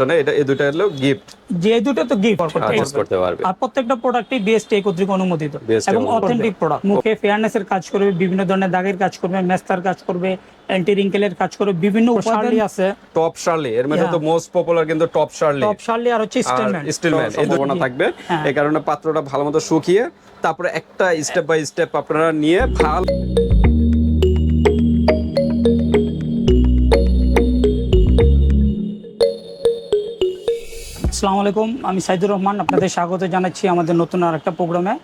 না এটা এই দুটো হলো গিফট যে দুটো তো গিফট করতে পারবে। আর প্রত্যেকটা প্রোডাক্টই বিএসটি কর্তৃক অনুমোদিত। এবং অথেন্টিক প্রোডাক্ট মুখে ফেয়ারনেস কাজ করবে বিভিন্ন ধরনের দাগের কাজ করবে মেস্তার কাজ করবে অ্যান্টি রিঙ্কেলের কাজ করবে বিভিন্ন আছে। টপ শার্লি এর মধ্যে তো মোস্ট পপুলার কিন্তু টপ শার্লি টপ শার্লি আর হচ্ছে স্টেলম্যান স্টিলম্যান এই দুটো থাকবে। হ্যাঁ। এই কারণে পাত্রটা ভালো মতো শুকিয়ে তারপরে একটা স্টেপ বাই স্টেপ আপনারা নিয়ে ভালো আসসালামু আলাইকুম। আমি সাইদুর রহমান আপনাদের স্বাগত জানাচ্ছি আমাদের নতুন আর একটা প্রোগ্রামে।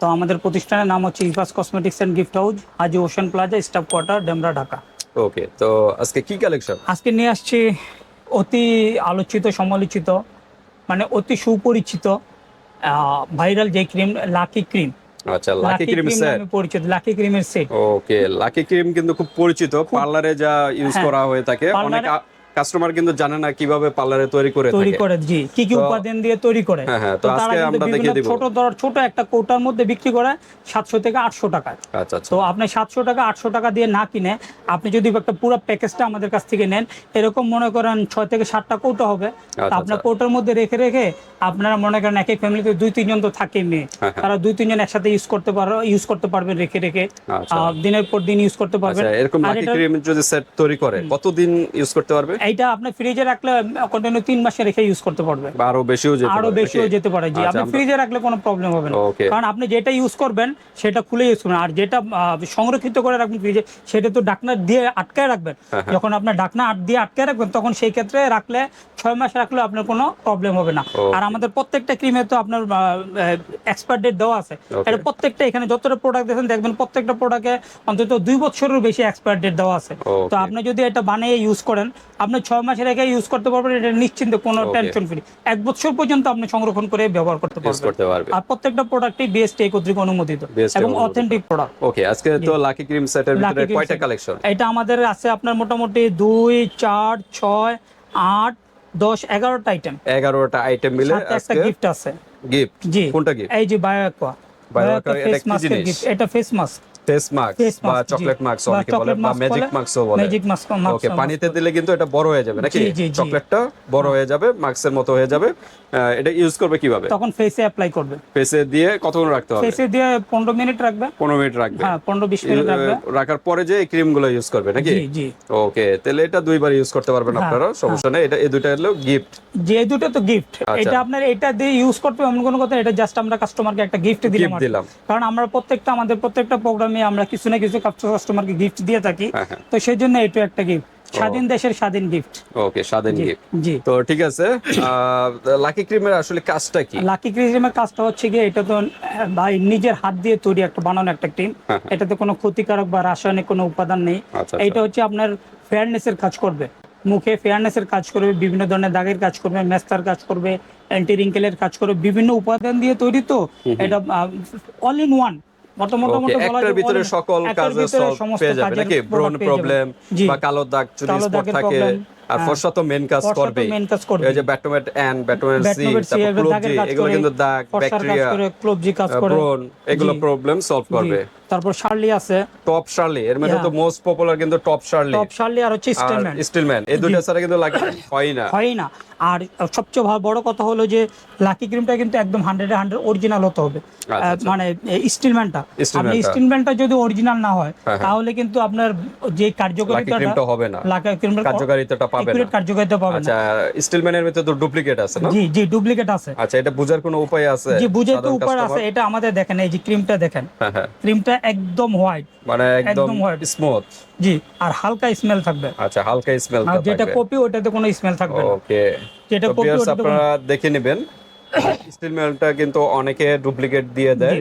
তো আমাদের প্রতিষ্ঠানের নাম হচ্ছে Ifas cosmetics and gift house Haji ocean plaza staff quarter Demra Dhaka. Okay তো আজকে কি কালেকশন? আজকে নিয়ে আসছি অতি আলোচিত সমালোচিত মানে অতি সুপরিচিত ভাইরাল যে ক্রিম লাকি ক্রিম। আচ্ছা লাকি ক্রিম সেট পরিচিত লাকি ক্রিমের সেট ওকে লাকি ক্রিম কিন্তু খুব পরিচিত। পার্লারে যা ইউজ হ্যাঁ। করা হয়ে থাকে অনেক কাস্টমার কিন্তু জানে না কীভাবে পার্লারে তৈরি করে তৈরি করে জি কি কি উপাদান দিয়ে তৈরি করে। হ্যাঁ, হ্যাঁ, তো আজকে আমরা দেখিয়ে দিব। ছোট ধর ছোট একটা কৌটার মধ্যে বিক্রি করে সাতশো থেকে আটশো টাকায়। আচ্ছা আচ্ছা। তো আপনি সাতশো টাকা আটশো টাকা দিয়ে না কিনে আপনি যদি একটা পুরো প্যাকেজটা আমাদের কাছ থেকে নেন এরকম মনে করেন ছয় থেকে সাতটা কৌটা হবে। তো আচ্ছা, আপনার আচ্ছা। কৌটার মধ্যে রেখে রেখে আপনারা মনে করেন একই ফ্যামিলিতে দুই তিনজন তো থাকে মেয়ে। হ্যাঁ। তারা দুই তিনজন একসাথে ইউজ করতে পারো ইউজ করতে পারবেন রেখে রেখে। আচ্ছা। দিনের পর দিন ইউজ করতে পারবেন। আচ্ছা এরকম আর ক্রিম যদি সেট তৈরি করে কতদিন ইউজ করতে পারবে? এইটা আপনি ফ্রিজে রাখলে কন্টিনিউ তিন মাসে রেখে ইউজ করতে পারবেন বা আরও বেশিও যেতে আরও বেশিও যেতে পারে। জি আচ্ছা, আপনি ফ্রিজে রাখলে কোনো প্রবলেম হবে না। কারণ আপনি যেটা ইউজ করবেন সেটা খুলে ইউজ করবেন। আর যেটা সংরক্ষিত করে রাখবেন ফ্রিজে সেটা তো ডাকনা দিয়ে আটকায় রাখবেন। হ্যাঁ, যখন আপনার ডাকনা আট দিয়ে আটকায় রাখবেন তখন সেই ক্ষেত্রে রাখলে ছয় মাস রাখলে আপনার কোনো প্রবলেম হবে না। আর আমাদের প্রত্যেকটা ক্রিমে তো আপনার এক্সপায়ার ডেট দেওয়া আছে। এটা প্রত্যেকটা এখানে যতটা প্রোডাক্ট দেখেন দেখবেন প্রত্যেকটা প্রোডাক্টে অন্তত দুই বছরের বেশি এক্সপায়ার ডেট দেওয়া আছে। তো আপনি যদি এটা বানিয়ে ইউজ করেন আপনি ছয় মাস রেখে ইউজ করতে পারবেন এটা নিশ্চিন্তে কোনো টেনশন ফ্রি এক বছর পর্যন্ত আপনি সংরক্ষণ করে ব্যবহার করতে পারবেন। আর প্রত্যেকটা প্রোডাক্টই বিএসটি কর্তৃক অনুমোদিত এবং অথেন্টিক প্রোডাক্ট ওকে আজকে তো লাকি ক্রিম সেটের ভিতরে কয়টা কালেকশন এটা আমাদের আছে আপনার মোটামুটি দুই চার ছয় আট দশ এগারোটা আইটেম এগারোটা আইটেম মিলে একটা গিফট আছে। গিফট জি। কোনটা গিফট এই যে বায়োকোয়া? গিফট এটা ফেস মাস্ক মাস্ক ফেস বা চকলেট মাস্ক অনেকে বলে বা ম্যাজিক বলে ম্যাজিক মাস্ক ওকে পানিতে দিলে কিন্তু এটা বড় হয়ে যাবে নাকি। চকলেটটা বড় হয়ে যাবে মাস্কের মতো হয়ে যাবে। এটা ইউজ করবে কীভাবে? তখন ফেসে অ্যাপ্লাই করবে। ফেসে দিয়ে কতক্ষণ রাখতে হবে? ফেসে দিয়ে পনেরো মিনিট রাখবে। পনেরো মিনিট রাখবে। হ্যাঁ পনেরো বিশ মিনিট রাখবে। রাখার পরে যে ক্রিমগুলো ইউজ করবে নাকি? জি জি। ওকে তাহলে এটা দুইবার ইউজ করতে পারবেন হ্যাঁ, আপনারা সমস্যা নেই। এটা এই দুইটা হলো গিফট যে দুটো তো গিফট আচ্ছা। এটা আপনার এটা দিয়ে ইউজ করতে এমন কোনো কথা এটা জাস্ট আমরা কাস্টমারকে একটা গিফট। দিলাম। কারণ আমরা প্রত্যেকটা আমাদের প্রত্যেকটা প্রোগ্রামে আমরা কিছু না কিছু কাস্টমারকে গিফট দিয়ে থাকি। হ্যাঁ, হ্যাঁ। তো সেই জন্য এটা একটা গিফট স্বাধীন দেশের স্বাধীন গিফট ওকে স্বাধীন গিফট জি। তো ঠিক আছে লাকি ক্রিমের আসলে কাজটা কি? লাকি ক্রিমের কাজটা হচ্ছে গিয়ে এটা তো ভাই নিজের হাত দিয়ে তৈরি একটা বানানো একটা ক্রিম হ্যাঁ, এটাতে কোনো ক্ষতিকারক বা রাসায়নিক কোনো উপাদান নেই। আচ্ছা, আচ্ছা। হচ্ছে আপনার ফেয়ারনেস এর কাজ করবে। মুখে ফেয়ারনেস এর কাজ করবে বিভিন্ন ধরনের দাগের কাজ করবে মেস্তার কাজ করবে অ্যান্টি রিঙ্কেলের কাজ করবে বিভিন্ন উপাদান দিয়ে তৈরি তো। এটা অল ইন ওয়ান একটার ভিতরে সকল কাজে সলভ পেয়ে যাবে নাকি? ব্রন প্রবলেম বা কালো দাগ চুরি স্পট থাকে আর হ্যাঁ। ফর্সা তো মেন কাজ করবে। এই যে ব্যাটোমেট এন ব্যাটোমেট সি তারপর ক্লোবজি এগুলো কিন্তু দাগ ব্যাকটেরিয়া ক্লোবজি কাজ করে। ব্রন এগুলো প্রবলেম সলভ করবে। তারপর শার্লি আছে। টপ শার্লি এর মধ্যে তো মোস্ট পপুলার কিন্তু টপ শার্লি টপ শার্লি আর হচ্ছে স্টেলম্যান স্টিলম্যান এই দুটো ছাড়া কিন্তু লাগে হয় না। হয় না। আর সবচেয়ে বড় কথা হলো যে লাকি ক্রিমটা কিন্তু একদম হান্ড্রেড হান্ড্রেড অরিজিনাল হতে হবে। আচ্ছা, আচ্ছা। মানে স্টিলম্যানটা আপনি স্টিলম্যানটা যদি অরিজিনাল না হয় হ্যাঁ, হ্যাঁ। তাহলে কিন্তু আপনার যে লাকি কার্যকারিতাটা ক্রিমটা হবে না। লাকি ক্রিমের কার্যকারিতাটা পাবে না। কার্যকারিতা পাবে না। আচ্ছা স্টিলম্যানের ভিতরে তো ডুপ্লিকেট আছে না? জি জি ডুপ্লিকেট আছে। আচ্ছা এটা বোঝার কোনো উপায় আছে জি বুঝে তো উপর আছে এটা আমাদের দেখেন এই যে ক্রিমটা দেখেন। হ্যাঁ হ্যাঁ। ক্রিমটা একদম হোয়াইট মানে একদম হোয়াইট। স্মুথ জি আর হালকা স্মেল থাকবে। আচ্ছা হালকা স্মেল থাকবে যেটা কপি ওটাতে কোনো স্মেল থাকবে না। ওকে যেটা কপি আপনারা দেখে নেবেন। স্টিল মেলটা কিন্তু অনেকে ডুপ্লিকেট দিয়ে দেয়।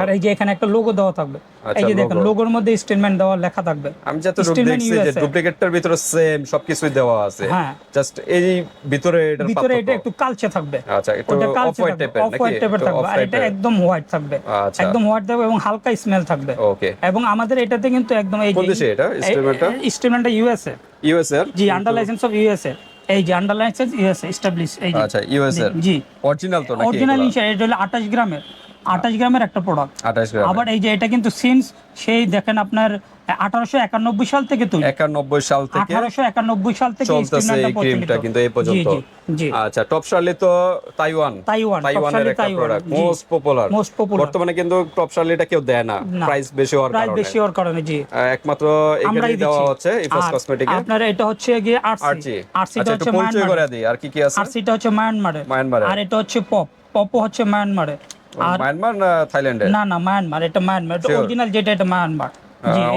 আর এই যে এখানে একটা লোগো দেওয়া থাকবে। আচ্ছা, এই যে দেখেন লোগোর মধ্যে স্টেটমেন্ট দেওয়া লেখা থাকবে। আমি যতটুকু দেখছি যে ডুপ্লিকেটটার ভিতরে সেম সবকিছুই দেওয়া আছে। হ্যাঁ। জাস্ট এই ভিতরে এটার ভিতরে এটা একটু কালচে থাকবে। আচ্ছা একটু অফ হোয়াইট টাইপের অফ হোয়াইট টাইপের থাকবে। আর এটা একদম হোয়াইট থাকবে। আচ্ছা। একদম হোয়াইট থাকবে এবং হালকা স্মেল থাকবে। ওকে এবং আমাদের এটাতে কিন্তু একদম এই দেশে এটা? Stillman-টা? স্টেটমেন্টটা ইউএসএ ইউএস এর জি আন্ডার লাইসেন্স অফ ইউএসএ এই যে আন্ডার লাইসেন্স ইউএসএ এস্টাবলিশ এই যে আচ্ছা ইউএস এর জি। অরিজিনাল তো নাকি অরিজিনাল ইনশা এটা হলো 28 গ্রামের। আঠাশ গ্রামের একটা প্রোডাক্ট আবার এই যে এটা কিন্তু সিন্স সেই দেখেন আপনার আঠারোশো একানব্বই সাল থেকে তৈরি। একানব্বই সাল থেকে আঠারোশো একানব্বই সাল থেকে চলতেছে এই ক্রিমটা কিন্তু এই পর্যন্ত। আচ্ছা টপ শার্লি তো তাইওয়ান তাইওয়ান, তাইওয়ানের একটা product most popular Most popular। বর্তমানে কিন্তু টপ শার্লিটা কেউ দেয় না। প্রাইস বেশি হওয়ার কারণে। বেশি হওয়ার কারণে জি। একমাত্র এখানে দেওয়া হচ্ছে ইফাস আর কসমেটিকে আপনার এটা হচ্ছে গিয়ে আরসি আরসিটা আচ্ছা হচ্ছে মায়ানমার আর কি কি আছে? আরসিটা হচ্ছে মায়ানমারে মায়ানমারে আর এটা হচ্ছে পপ পপও হচ্ছে মায়ানমারে আর মায়ানমার না থাইল্যান্ডে না না মায়ানমার এটা মায়ানমার Sure. অরিজিনাল যেটা এটা মায়ানমার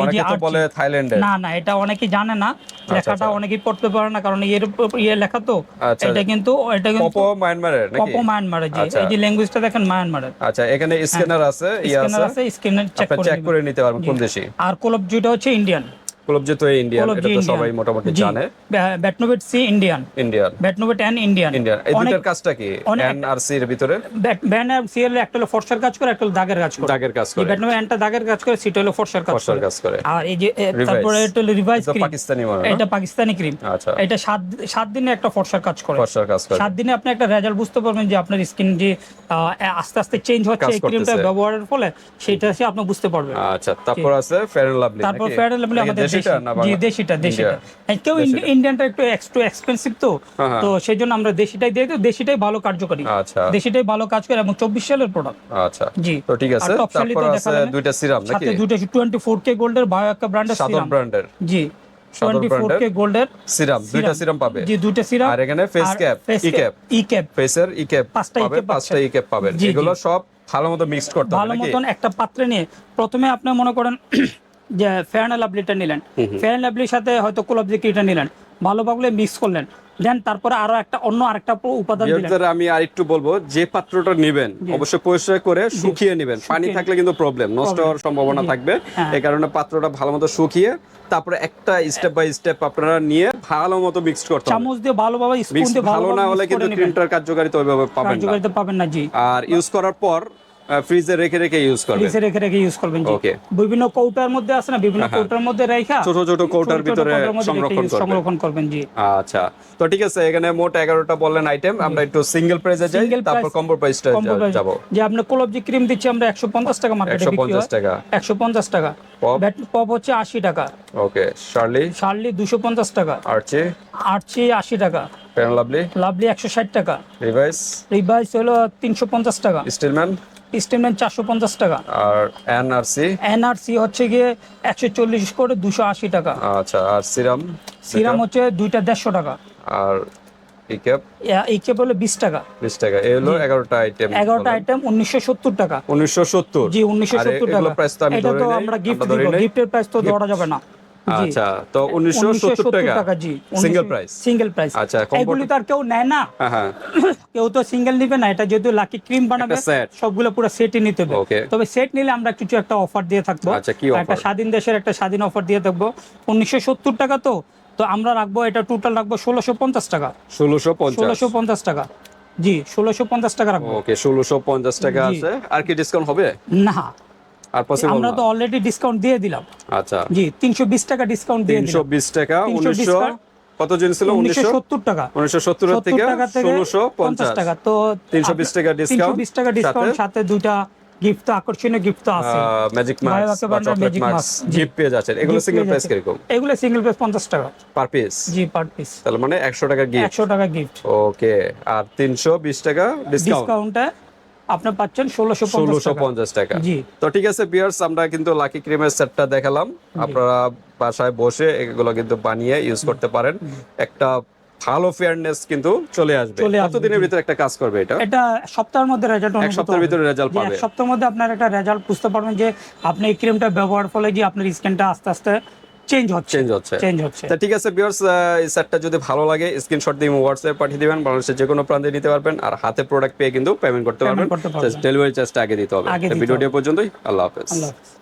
অনেকে তো বলে থাইল্যান্ডে না না এটা অনেকেই জানে না। লেখাটা আচ্ছা। অনেকেই পড়তে পারে না কারণ এর ইয়ে লেখা তো। আচ্ছা। এটা কিন্তু এটা কিন্তু পপো মায়ানমারের নাকি? পপো মায়ানমারে জি। আচ্ছা। এই যে ল্যাঙ্গুয়েজটা দেখেন মায়ানমারের আচ্ছা এখানে স্ক্যানার আছে ইয়ে স্ক্যানার আছে? আছে স্ক্যানার চেক করে নিতে পারবেন কোন দেশি? আর কোলব যেটা হচ্ছে ইন্ডিয়ান ক্লব যেহেতু ইন্ডিয়ান এটা তো সবাই মোটামুটি জানে। Betnovate C Indian Indian Betnovate Indian Indian এই দুটার কাজটা কি? এন আর সি এর ভিতরে? ব্যান আর সিএল একটা হলো ফর্সার কাজ করে একটা হলো দাগের কাজ করে। দাগের কাজ করে। ব্যাটনোভেট দাগের কাজ করে সিটা হলো ফর্সার কাজ ফর্সার কাজ করে। আর এই যে তারপরে এটা হলো রিভাইস তো ক্রিম পাকিস্তানি মনে এটা পাকিস্তানি ক্রিম আচ্ছা। এটা সাত সাত দিনে একটা ফর্সার কাজ করে। ফর্সার কাজ করে। সাত দিনে আপনি একটা রেজাল্ট বুঝতে পারবেন যে আপনার স্কিন যে আস্তে আস্তে চেঞ্জ হচ্ছে এই ক্রিমটা ব্যবহারের ফলে সেটা সে আপনি বুঝতে পারবেন। আচ্ছা তারপর আছে ফেয়ার এন্ড লাভলি তারপর ফেয়ার লাভলি আমাদের দেশিটা না জি দেশিটা দেশিটা। কেউ ইন্ডিয়ানটা একটু একটু এক্সপেন্সিভ তো হ্যাঁ, হ্যাঁ। তো সেই জন্য আমরা দেশিটাই দিই দেশিটাই ভালো কার্যকরী। আচ্ছা। দেশিটাই ভালো কাজ করে এবং চব্বিশ সালের প্রোডাক্ট আচ্ছা। জি। তো ঠিক আছে তারপর আছে দুইটা সিরাম নাকি? সাথে দুটো টোয়েন্টি ফোর কে গোল্ডের বায়ো একটা ব্র্যান্ডের সাদর সিরাম ব্র্যান্ডের জি কে brand-এর গোল্ডের সিরাম দুইটা সিরাম পাবে। জি সিরাম আর এখানে face cap E cap E cap ফেসের ই ক্যাপ পাঁচটা পাবে পাঁচটা ই ক্যাপ পাবেন। এগুলো সব ভালো মতো করতে হবে ভালো মতন একটা পাত্রে নিয়ে প্রথমে আপনি মনে করেন যে ফেয়ার লাভলিটা নিলেন। ফেয়ার লাভলির সাথে হয়তো কোলাপ জিকিটা নিলেন। ভালোভাবে মিক্স করলেন। দেন তারপরে আরও একটা অন্য আরেকটা উপাদান দিলেন। আমি আরেকটু বলব যে পাত্রটা নেবেন অবশ্যই পরিষ্কার করে শুকিয়ে নেবেন। পানি থাকলে কিন্তু প্রবলেম নষ্ট হওয়ার সম্ভাবনা থাকবে। হ্যাঁ। এই কারণে পাত্রটা ভালো মতো শুকিয়ে তারপরে একটা স্টেপ বাই স্টেপ আপনারা নিয়ে ভালো মতো মিক্সড করতে হবে। চামচ দিয়ে ভালোভাবে স্পুন দিয়ে ভালো না হলে কিন্তু ক্রিমটার কার্যকারিতা ওইভাবে পাবেন না। কার্যকারিতা পাবেন না জি। আর ইউজ করার পর ফ্রিজে রেখে রেখে ইউজ করবেন? ফ্রিজে রেখে রেখে ইউজ করবেন জি। Okay. বিভিন্ন কৌটার মধ্যে আছে না বিভিন্ন কৌটার মধ্যে রেখা ছোট ছোট কৌটার ভিতরে সংরক্ষণ করবেন। সংরক্ষণ করবেন জি। আচ্ছা। তো ঠিক আছে এখানে মোট এগারোটা বললেন আইটেম আমরা একটু সিঙ্গেল প্রাইসে যাই তারপর কম্বো প্রাইসটা যাব। যে আপনি কোলব যে ক্রিম দিচ্ছি আমরা একশো পঞ্চাশ টাকা মার্কেটে বিক্রি পঞ্চাশ হয় টাকা। একশো পঞ্চাশ টাকা। পপ হচ্ছে আশি টাকা। ওকে শার্লি শার্লি দুশো পঞ্চাশ টাকা। আর্চি আরচি আশি টাকা। ফেয়ার লাভলি লাভলি একশো ষাট টাকা। রিভাইস রিভাইস হলো তিনশো পঞ্চাশ টাকা। স্টিলম্যান স্টেমম্যান চারশো পঞ্চাশ টাকা। আর এনআরসি এনআরসি হচ্ছে গিয়ে একশো চল্লিশ করে দুশো আশি টাকা। আচ্ছা আর সিরাম সিরাম হচ্ছে দুইটা দেড়শো টাকা। আর হলো বিশ টাকা। বিশ টাকা। এই হলো এগারোটা আইটেম এগারোটা আইটেম উনিশশো সত্তর টাকা। উনিশশো সত্তর। জি উনিশশো সত্তর টাকা। এটা তো আমরা গিফট দিব। গিফটের প্রাইস তো ধরা যাবে না। আচ্ছা তো টাকা। জি। সিঙ্গেল প্রাইস সিঙ্গেল প্রাইস আচ্ছা, এগুলি তো আর কেউ নেয় না। হ্যাঁ হ্যাঁ। কেউ তো সিঙ্গেল নিবে না এটা যেহেতু লাকি ক্রিম বানাবে সবগুলো পুরো সেটই নিতে হবে। তবে সেট নিলে আমরা কিছু একটা অফার দিয়ে থাকব। আচ্ছা, একটা স্বাধীন দেশের একটা স্বাধীন অফার দিয়ে থাকব। উনিশশো সত্তর টাকা তো তো আমরা রাখব এটা টোটাল রাখব ষোলোশো পঞ্চাশ টাকা। ষোলোশো পঞ্চাশ। ষোলোশো পঞ্চাশ টাকা। জি ষোলোশো পঞ্চাশ টাকা রাখব। ওকে ষোলোশো পঞ্চাশ টাকা আছে। আর কি ডিসকাউন্ট হবে? না। আর পসিবল আমরা তো অলরেডি ডিসকাউন্ট দিয়ে দিলাম। আচ্ছা। জি তিনশো বিশ টাকা ডিসকাউন্ট দিয়ে দিলাম। বিশ টাকা 320 উনিশশো টাকা। কত জিনিস ছিল? উনিশশো সত্তর টাকা। উনিশশো সত্তর সত্তর থেকে টাকা থেকে ষোলোশো পঞ্চাশ পঞ্চাশ। টাকা। তো 320 টাকা discount, বিশ টাকা ডিসকাউন্ট সাথে- দুইটা গিফট তো আকর্ষণীয় গিফট তো আছে। ম্যাজিক মার্কস বা Marks, জি। গিফট পেয়ে যাচ্ছেন। এগুলো সিঙ্গেল প্রাইস যাচ্ছে। কীরকম? এগুলো সিঙ্গেল প্রাইস পঞ্চাশ টাকা। পার পিস জি পার পিস তাহলে মানে একশো টাকা গিফট একশো টাকা গিফট ওকে আর তিনশো বিশ টাকা ডিসকাউন্ট ডিসকাউন্টে আপনি পাচ্ছেন ষোলোশো ষোলোশো টাকা। পঞ্চাশ টাকা। জি। তো ঠিক আছে বিয়ার্স আমরা কিন্তু লাকি ক্রিমের সেটটা দেখালাম। আপনারা বাসায় বসে এগুলো কিন্তু বানিয়ে ইউজ করতে পারেন। একটা ভালো ফেয়ারনেস কিন্তু চলে আসবে। চলে আসবে, কতদিনের ভিতরে একটা কাজ করবে এটা? এটা সপ্তাহের মধ্যে রেজাল্ট এক সপ্তাহের ভিতরে রেজাল্ট পাবে এক সপ্তাহের মধ্যে আপনার একটা রেজাল্ট বুঝতে পারবেন যে আপনি এই ক্রিমটা ব্যবহার ফলে যে আপনার স্কিনটা আস্তে আস্তে চেঞ্জ হচ্ছে। চেঞ্জ হচ্ছে। চেঞ্জ হচ্ছে। তা ঠিক আছে ভিউয়ার্স এই সেটটা যদি ভালো লাগে স্ক্রিনশট দিয়ে হোয়াটসঅ্যাপ পাঠিয়ে দিবেন। বাংলাদেশের যে কোনো প্রান্তে নিতে পারবেন। আর হাতে প্রোডাক্ট পেয়ে কিন্তু পেমেন্ট করতে পারবেন। ডেলিভারি চার্জটা আগে দিতে হবে। ভিডিওটি পর্যন্তই। আল্লাহ হাফেজ। আল্লাহ হাফেজ।